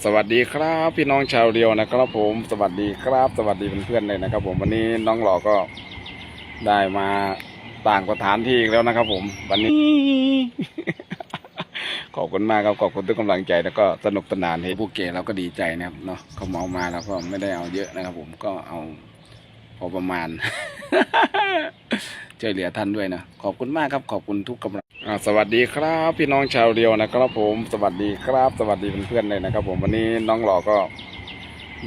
สวัสดีครับพี่น้องชาวเรียวนะครับผมสวัสดีครับ สวัสดีเพื่อนๆเลยนะครับ ผมวันนี้น้องหล่อก็ได้มาต่างสถานที่อีกแล้วนะครับ ผมวันนี้ ขอบคุณมากครับขอบคุณทุกกำลังใจแล้วก็สนุกสนานเฮ้ผู้เก๋เราก็ดีใจนะครับเนาะเขาเมามาแล้วก็ไม่ได้เอาเยอะนะครับ ผมก็เอาพอประมาณ ช่วยเหลือท่านด้วยนะ ขอบคุณมากครับขอบคุณทุกกำลังสวัสดีครับ พี่น้องชาวเรียวนะครับผมสวัสดีครับ สวัสดีเพื่อนๆเลยนะครับ ผมวันนี้น้องหล่อก็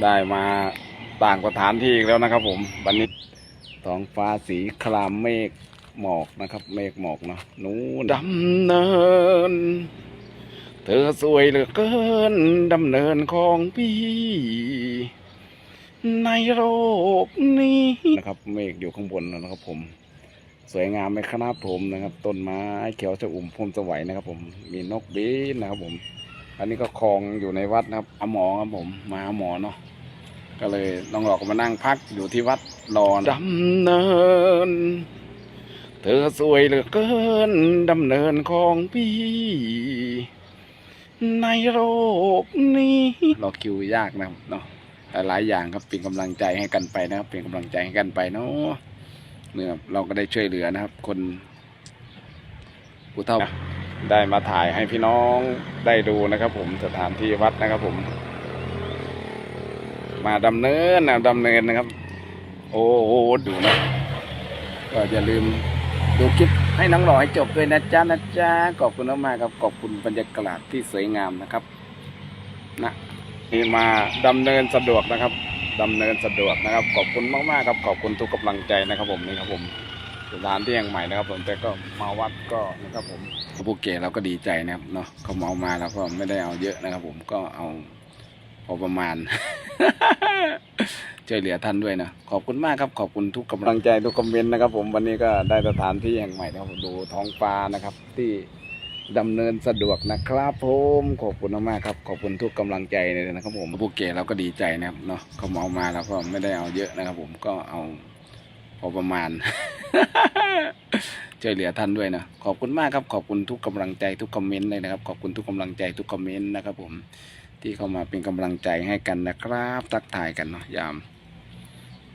ได้มาต่างสถานที่อีกแล้วนะครับ ผมวันนี้ท้องฟ้าสีครามเมฆหมอกนะครับ เมฆหมอกเนาะนู้นดำเนิน เธอสวยเหลือเกินดำเนินของพี่ ในโลกนี้นะครับ เมฆอยู่ข้างบนนะครับผม สวยงามไหมครับผมนะครับ ต้นไม้เขียวชอุ่มพรมสวัยนะครับ ผมมีนกบินนะครับผม อันนี้ก็คลองอยู่ในวัดนะครับอาหมอครับผมมาหาหมอเนาะก็เลยน้องหลอกก็มานั่งพักอยู่ที่วัดรอดำเนิน เธอสวยเหลือเกินดำเนินของพี่ ในโลกนี้รอคิวยากนะครับเนาะหลายๆอย่างครับเป็นกำลังใจให้กันไปนะครับเป็นกำลังใจให้กันไปเนาะ เมื่อเราก็ได้ช่วยเหลือนะครับ คนผู้เฒ่าได้มาถ่ายให้พี่น้องได้ดูนะครับ ผมสถานที่วัดนะครับ ผม มาดำเนินนะดำเนินนะครับ โอ้โหดูนะก็อย่าลืมดูคลิปให้น้องหล่อให้จบด้วยนะจ๊ะนะจ๊ะขอบคุณมากครับขอบคุณบรรยากาศที่สวยงามนะครับนะนี่มาดำเนินสะดวกนะครับ ดำเนินสะดวกนะครับ ขอบคุณมากๆครับ ขอบคุณทุกกำลังใจนะครับผมนี่ครับผมสถานที่แห่งใหม่นะครับ ผมแต่ก็มาวัดก็นะครับผมผู้เก๋เราก็ดีใจนะครับเนาะเขาเมามาแล้วก็ไม่ได้เอาเยอะนะครับ ผมก็เอาพอประมาณช่วยเหลือท่านด้วยนะขอบคุณมากครับ ขอบคุณทุกกำลังใจทุกคอมเมนต์นะครับ ผมวันนี้ก็ได้สถานที่แห่งใหม่นะครับผมดูท้องฟ้านะครับที่ ดำเนินสะดวกนะครับผมขอบคุณมากครับ ขอบคุณทุกกำลังใจเลยนะครับผมผู้เก๋เราก็ดีใจนะครับเนาะเขาเมามาแล้วก็ไม่ได้เอาเยอะนะครับ ผมก็เอาพอประมาณช่วยเหลือท่านด้วยนะขอบคุณมากครับ ขอบคุณทุกกำลังใจทุกคอมเมนต์เลยนะครับ ขอบคุณทุกกำลังใจทุกคอมเมนต์นะครับ ผมที่เข้ามาเป็นกำลังใจให้กันนะครับ ทักทายกันเนาะยาม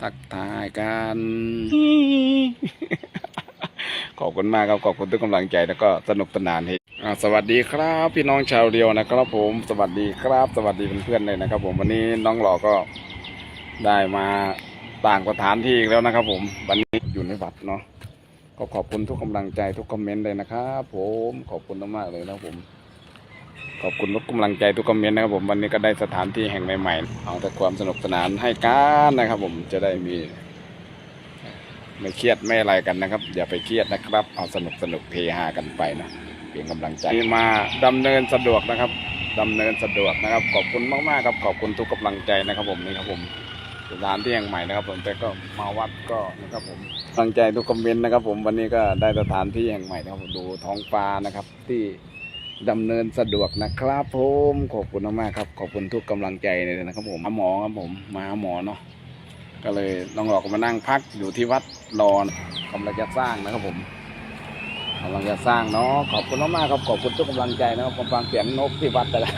ทักทายกัน ขอบคุณมากครับขอบคุณทุกกำลังใจแล้วก็สนุกสนานเฮอ่ สวัสดีครับพี่น้องชาวเรียวนะครับผมสวัสดีครับ สวัสดีเพื่อนๆเลยนะครับ ผมวันนี้น้องหล่อก็ได้มาต่างสถานที่อีกแล้วนะครับ ผมวันนี้อยู่ในวัดเนาะก็ขอบคุณทุกกำลังใจทุกคอมเมนต์เลยนะครับผมขอบคุณมากๆเลยนะครับผม ขอบคุณทุกกำลังใจทุกคอมเมนต์นะครับผมวันนี้ก็ได้สถานที่แห่งใหม่ๆเอาแต่ความสนุกสนานให้กันนะครับ ผมจะได้มีไม่เครียดไม่อะไรกันนะครับ อย่าไปเครียดนะครับ เอาสนุกสนุกเฮฮากันไปนะ เป็นกำลังใจที่มาดำเนินสะดวกนะครับดำเนินสะดวกนะครับ ขอบคุณมากๆครับ ขอบคุณทุกกำลังใจนะครับ ผมนี่ครับผมสถานที่แห่งใหม่นะครับ ผมแต่ก็มาวัดก็นะครับผมกำลังใจทุกคอมเมนต์นะครับ ผมวันนี้ก็ได้สถานที่แห่งใหม่นะครับผมดูท้องฟ้านะครับที่ดำเนินสะดวกนะครับผมขอบคุณมากครับ ขอบคุณทุกกำลังใจเลยนะครับ ผมหาหมอครับผมมาหาหมอเนาะก็เลยน้องหลอกมานั่งพักอยู่ที่วัดรอนกำลังจะสร้างนะครับผม กำลังจะสร้างเนาะขอบคุณมากๆครับขอบคุณทุกกำลังใจนะครับฟังเสียงนกที่วัดแต่ละ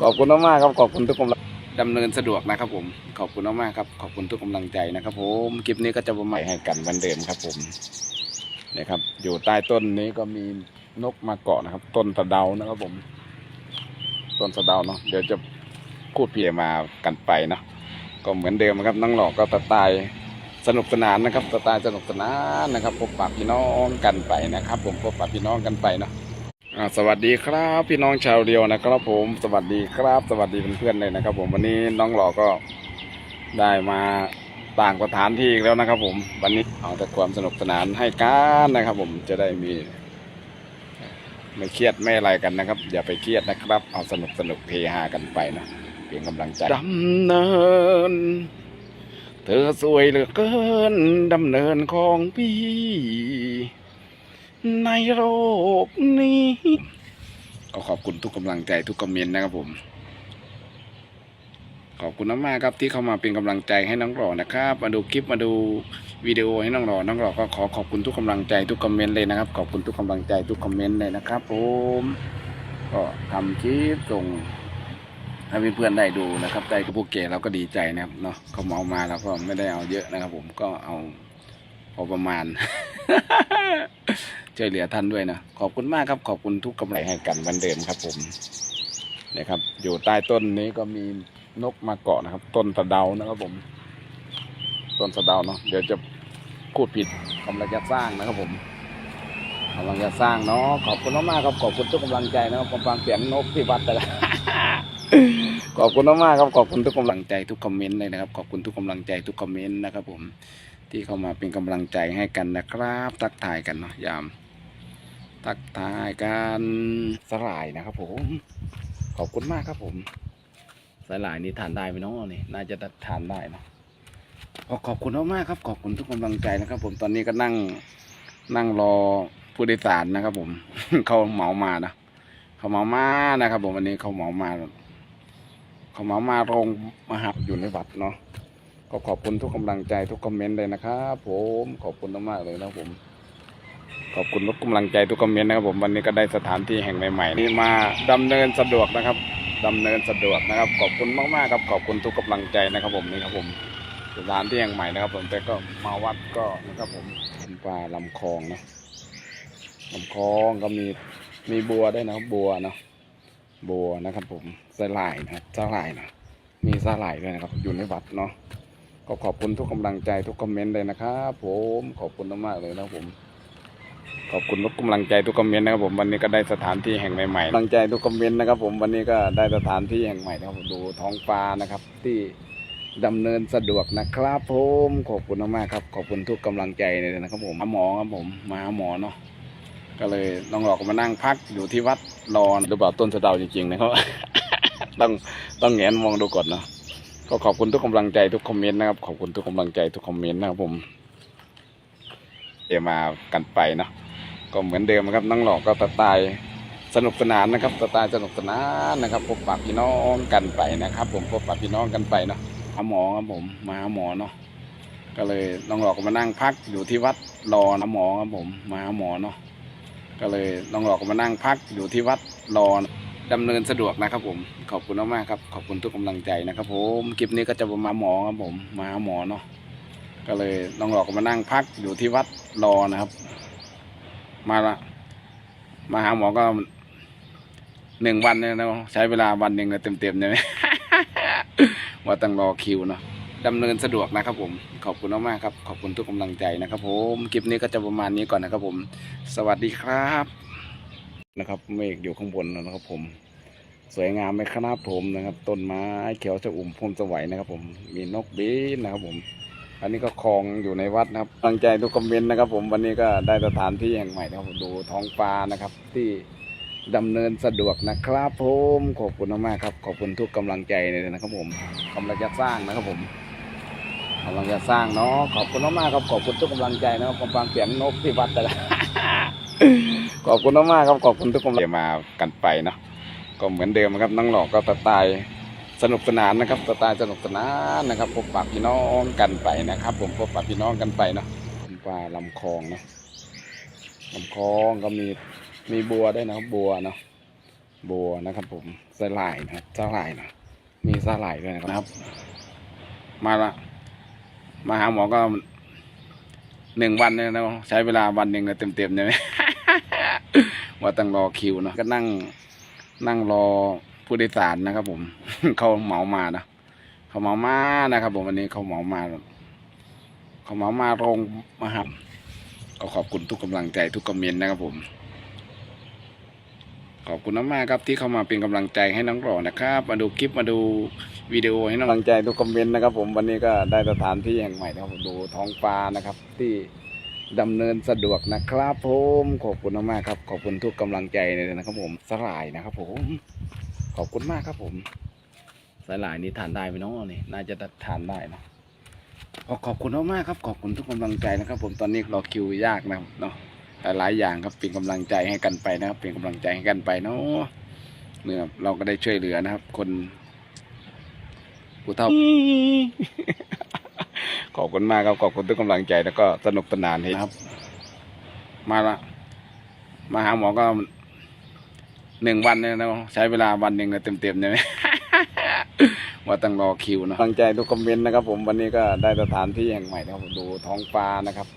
ขอบคุณมากๆครับขอบคุณทุกกำลังดำเนินสะดวกนะครับผมขอบคุณมากๆครับขอบคุณทุกกำลังใจนะครับผมคลิปนี้ก็จะมาใหม่ให้กันวันเดิมครับผมนะครับอยู่ใต้ต้นนี้ก็มีนกมาเกาะนะครับ ต้นสะเดานะครับผม ต้นสะเดาเนาะเดี๋ยวจะพูดเพียมากันไปเนาะก็เหมือนเดิมนะครับน้องหลอกก็สไตล์ สนุกสนานนะครับสไตล์สนุกสนานนะครับพบปะพี่น้องกันไปนะครับ ผมพบปะพี่น้องกันไปเนาะสวัสดีครับพี่น้องชาวเรียวนะครับผมสวัสดีครับ สวัสดีเพื่อนๆเลยนะครับ ผมวันนี้น้องหลอกก็ได้มาต่างสถานที่แล้วนะครับ ผมวันนี้เอาแต่ความสนุกสนานให้กันนะครับ ผมจะได้มี ไม่เครียดไม่อะไรกันนะครับ อย่าไปเครียดนะครับ เอาสนุกสนุกเฮฮากันไปเนาะเป็นกำลังใจดำเนิน เธอสวยเหลือเกินดำเนินของพี่ ในโลกนี้ ก็ขอบคุณทุกกำลังใจทุกคอมเมนต์นะครับผม ขอบคุณมากๆครับที่เข้ามาเป็นกำลังใจให้น้องหล่อนะครับ มาดูคลิปมาดูวิดีโอให้น้องหล่อน้องหล่อก็ขอขอบคุณทุกกำลังใจทุกคอมเมนต์เลยนะครับ ขอบคุณทุกกำลังใจทุกคอมเมนต์เลยนะครับผมก็ทำคลิปส่ง ให้เพื่อนๆได้ดูนะครับ ได้กับพวกเก๋เราก็ดีใจนะครับเนาะเขาเหมามาเราก็ไม่ได้เอาเยอะนะครับ ผมก็เอาพอประมาณช่วยเหลือท่านด้วยนะขอบคุณมากครับขอบคุณทุกกำลังให้กันเหมือนเดิมครับ ผมนะครับ อยู่ใต้ต้นนี้ก็มีนกมาเกาะนะครับ ต้นสะเดานะครับผม ต้นสะเดาเนาะเดี๋ยวจะพูดผิดกำลังจะสร้างนะครับ ผมกำลังจะสร้างเนาะขอบคุณมากๆครับขอบคุณทุกกำลังใจนะครับฟังเสียงนกที่วัดแต่ละ ขอบคุณมากๆครับขอบคุณทุกกำลังใจทุกคอมเมนต์เลยนะครับขอบคุณทุกกำลังใจทุกคอมเมนต์นะครับ ผมที่เข้ามาเป็นกำลังใจให้กันนะครับทักทายกันเนาะยามทักทายกันสลายนะครับ ผมขอบคุณมากครับผมสลายนี้ทานได้ไหมเนาะนี่น่าจะทานได้เนาะขอขอบคุณมากๆครับขอบคุณทุกกำลังใจนะครับ ผมตอนนี้ก็นั่งนั่งรอผู้โดยสารนะครับ ผมเขาเหมามานะเขาเหมามานะครับ ผมวันนี้เขาเหมามา เขามามาโรงมหับอยู่ในวัดเนาะก็ขอบคุณทุกกำลังใจทุกคอมเมนต์เลยนะครับผมขอบคุณมากๆเลยนะครับผมขอบคุณทุกกำลังใจทุกคอมเมนต์นะครับผมวันนี้ก็ได้สถานที่แห่งใหม่ๆนี่มาดำเนินสะดวกนะครับดำเนินสะดวกนะครับ ขอบคุณมากๆครับขอบคุณทุกกำลังใจนะครับผมนี่ครับผมสถานที่แห่งใหม่นะครับ ผมแต่ก็มาวัดก็นะครับผมเป็นปลาลำคลองนะลำคลองก็มีมีบัวด้วยนะครับบัวเนาะบัวนะครับผมสลายนะ ครับสลายนะมีสลายด้วยนะครับ อยู่ในวัดเนาะก็ขอบคุณทุกกำลังใจทุกคอมเมนต์เลยนะครับผมขอบคุณมากๆเลยนะผมขอบคุณทุกกำลังใจทุกคอมเมนต์นะครับผมวันนี้ก็ได้สถานที่แห่งใหม่ๆกำลังใจทุกคอมเมนต์นะครับผมวันนี้ก็ได้สถานที่แห่งใหม่นะครับดูท้องฟ้านะครับ ที่ดำเนินสะดวกนะครับผมขอบคุณมากๆครับ ขอบคุณทุกกำลังใจเลยนะครับผมมาหมอครับผมมาหาหมอเนาะก็เลยน้องหลอกมานั่งพักอยู่ที่วัดรอหรือเปล่าต้นสะเดาจริงๆนะครับ ต้องต้องแงนมองดูก่อนเนาะก็ขอบคุณทุกกำลังใจทุกคอมเมนต์นะครับขอบคุณทุกกำลังใจทุกคอมเมนต์นะครับผมเดี๋ยวมากันไปเนาะก็เหมือนเดิมนะครับน้องหลอกก็สไตล์สนุกสนานนะครับสไตล์สนุกสนานนะครับพบปะพี่น้องกันไปนะครับ ผมพบปะพี่น้องกันไปเนาะหาหมอครับผมมาหาหมอเนาะก็เลยน้องหลอกก็มานั่งพักอยู่ที่วัดรอหาหมอครับผมมาหาหมอเนาะก็เลยน้องหลอกก็มานั่งพักอยู่ที่วัดรอ ดำเนินสะดวกนะครับผมขอบคุณมากๆครับ ขอบคุณทุกกำลังใจนะครับ ผมคลิปนี้ก็จะมาหมอครับผมมาหาหมอเนาะก็เลยน้องหลอกก็มานั่งพักอยู่ที่วัดรอนะครับ มาละมาหาหมอก็หนึ่งวันเนี่ยนะใช้เวลาวันหนึ่งเต็มๆเนี่ยว่าต้องรอคิวเนาะดำเนินสะดวกนะครับผมขอบคุณมากๆครับ ขอบคุณทุกกำลังใจนะครับ ผมคลิปนี้ก็จะประมาณนี้ก่อนนะครับ ผม สวัสดีครับ นะครับเมฆอยู่ข้างบนนะครับ ผม สวยงามไหมครับผมนะครับ ต้นไม้เขียวชอุ่มพมสวัยนะครับ ผมมีนกบินนะครับ ผม อันนี้ก็คลองอยู่ในวัดนะครับกำลังใจทุกคอมเมนต์นะครับ ผมวันนี้ก็ได้สถานที่แห่งใหม่นะครับดูท้องฟ้านะครับ ที่ดำเนินสะดวกนะครับผมขอบคุณมากครับ ขอบคุณทุกกำลังใจเลยนะครับ ผมกำลังจะสร้างนะครับ ผมกำลังจะสร้างเนาะขอบคุณมากครับขอบคุณทุกกำลังใจนะครับผมฟังเสียงนกที่วัดแต่ละ ขอบคุณมากครับขอบคุณทุกกำลังใจมากันไปเนาะก็เหมือนเดิมครับนั่งหลอกก็สไตล์สนุกสนานนะครับสไตล์สนุกสนานนะครับพบปะพี่น้องกันไปนะครับ ผมพบปะพี่น้องกันไปเนาะเป็นปลาลำคลองนะลำคลองก็มีมีบัวด้วยนะครับบัวเนาะบัวนะครับ ผมสลายนะสลายนะมีสลายด้วยนะครับ มาละมาหาหมอก็หนึ่งวันเนี่ยนะใช้เวลาวันหนึ่งเต็มๆเนี่ย ว่าต้องรอคิวเนาะก็นั่งนั่งรอผู้โดยสารนะครับ ผมเขาเหมามานะเขาเหมามานะครับ ผมวันนี้เขาเหมามาเขาเหมามาโรงมาหับก็ขอบคุณทุกกำลังใจทุกคอมเมนต์นะครับ ผม ขอบคุณมากๆครับที่เข้ามาเป็นกำลังใจให้น้องหล่อนะครับ มาดูคลิปมาดูวิดีโอให้น้องกำลังใจทุกคอมเมนต์นะครับ ผมวันนี้ก็ได้สถานที่แห่งใหม่นะครับดูท้องฟ้านะครับ ที่ ดำเนินสะดวกนะครับผมขอบคุณมากครับ ขอบคุณทุกกำลังใจเลยนะครับ ผมสลายนะครับ ผม ขอบคุณมากครับผมสลายนี้ทานได้ไหมเนาะนี่น่าจะทานได้นะขอขอบคุณมากครับขอบคุณทุกกำลังใจนะครับ ผมตอนนี้รอคิวยากนะครับเนาะหลายอย่างครับเป็นกำลังใจให้กันไปนะครับ เป็นกำลังใจให้กันไปเนาะเนี่ยเราก็ได้ช่วยเหลือนะครับ คนผู้เฒ่า ขอบคุณมากครับขอบคุณทุกกำลังใจแล้วก็สนุกสนานนะครับ มาละมาหาหมอก็หนึ่งวันเนี่ยนะใช้เวลาวันหนึ่งเต็มๆเนี่ยว่าต้องรอคิวนะตั้งใจทุกคอมเมนต์นะครับ ผมวันนี้ก็ได้สถานที่แห่งใหม่นะครับผมดูท้องฟ้านะครับ